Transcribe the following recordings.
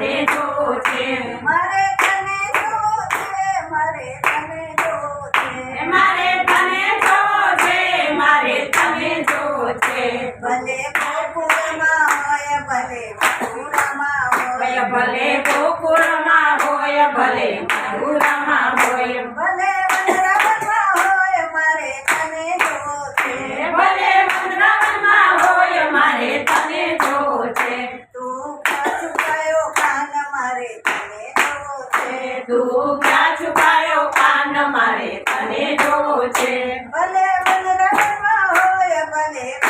તને જોવો છે મારે તને જો છે મારે તને જો છે મારે તને જો છે મારે તને જોવો છે ભલે ગોકુળમાં હોય ભલે મથુરામાં હોય. ભલે ગોકુળમાં હોય ભલે મથુરામાં હોય ભલે વનરાવનમાં હોય મારે તને જોવો છે ભલે વૃંદાવનમાં હોય મારે તને જોવો છે તું છુપાયો કાન મારે તને જોવો મારે તને જોવો છે ભલે વનરાવનમાં હોય, મારે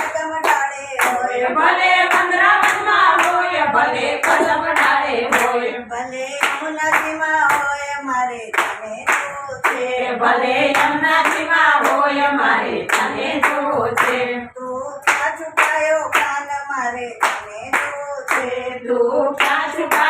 તને જોવો છે. ભલે તું ક્યાં છુપાયો કાન, મારે તને જોવો છે. તું ક્યાં છુપાયો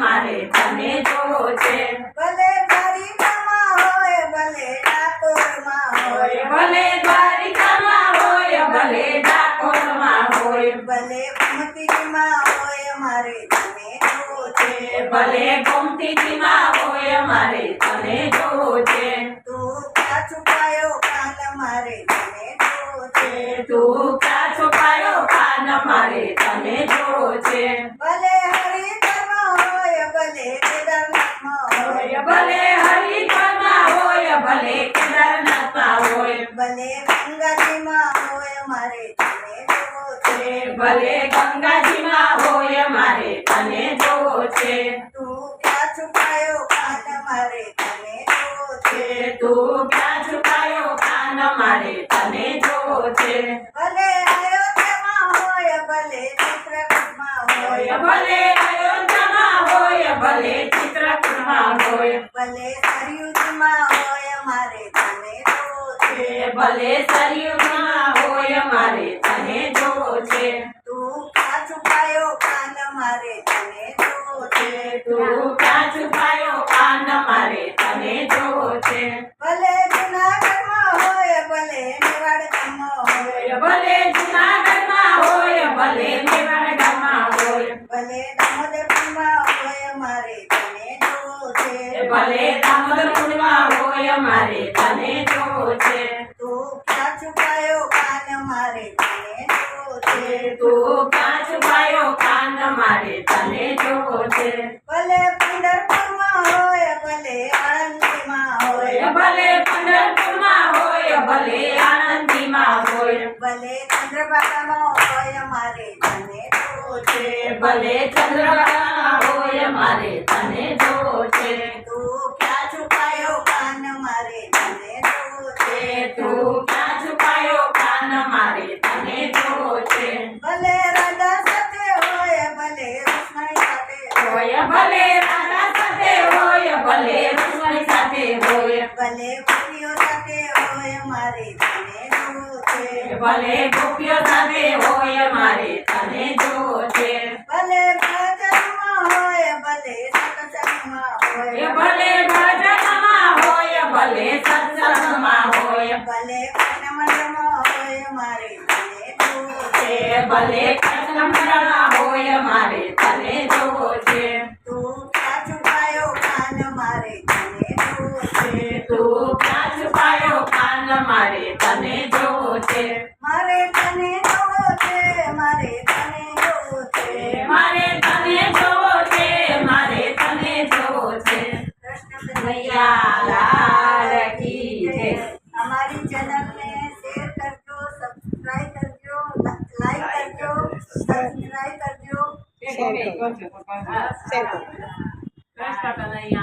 મારે તને જોવો છે. ભલે દ્વારિકામાં હોય ભલે ડાકોરમાં હોય. ભલે દ્વારિકામાં હોય ભલે ડાકોરમાં હોય. ભલે ગોમતીજીમાં હોય મારે તને જોવો છે. ભલે ગોમતીજીમાં હોય મારે તને જોવો છે. તું ક્યાં છુપાયો કાન મારે તને જોવો છે. તું ક્યાં છુપાયો કાન મારે તને જોવો છે ભલે હરિદ્વારમાં હોય ભલે કેદારનાથમાં હોય ભલે હરિદ્વારમાં હોય ભલે કેદારનાથમાં હોય. ભલે ગંગાજીમાં હોય મારે તને જોવો છે. ભલે ગંગાજીમાં હોય મારે તને જોવો છે. તું ક્યાં છુપાયો કાન મારે તને જોવો છે. તું ક્યાં છુપાયો કાન મારે તને જોવો છે. ભલે અયોધ્યામાં હોય ભલે ચિત્રકૂટમાં હોય. ભલે અયોધ્યામાં હોય ભલે ચિત્રકૂટમાં હોય ભલે સરયુગમાં હોય મારે તને ભલે સરયુગમાં હોય મારે ભલે દામોદરપુરમાં હોય મારે તને જોવો છે. તું ક્યાં છુપાયો કાન મારે તને જોવો છે. તું ક્યાં છુપાયો કાન મારે તને જોવો છે. ભલે પંઢરપુરમાં હોય ભલે આણંદીમાં હોય. ભલે પંઢરપુરમાં હોય ભલે આનંદીમાં હોય. ભલે ચંદ્રભાગામાં હોય મારે તને છે ભલે ચંદ્રભાગામાં હોય મારે તને જો છે તું ક્યાં છુપાયો કાન મારે તને જોવો છે તું ક્યાં છુપાયો કાન મારે તને જોવો છે ભલે રાધા સાથે હોય ભલે કૃષ્ણ સાથે હોય ભલે રાધા સાથે હોય ભલે રૂક્ષ્મણી સાથે હોય. ભલે ગોપીઓ સાથે હોય મારે ભલે ગોપીઓ સાથે હોય મારે તને જોવો છે. ભલે ભજનમાં હોય ભલે સત્સંગમાં હોય. ભલે ભજનમાં હોય ભલે સત્સંગમાં હોય. ભલે કૃષ્ણમંડળમાં હોય મારે તને જોવો છે. ભલે કૃષ્ણમંડળમાં હોય મારે તને જોવો છે. તું ક્યાં છુપાયો કાન મારે તને જોવો છે. તું ક્યાં છુપાયો કાન મારે તને જોવો છે મારે તને જોવો છે મારે તને જોવો છે મારે તને જોવો છે મારે તને જોવો છે કૃષ્ણ કનૈયા લાલ કી જય. અમારી ચેનલને શેર કરજો સબસ્ક્રાઇબ કરજો લાઈક કરજો સબસ્ક્રાઇબ કરજો કૃષ્ણ કનૈયા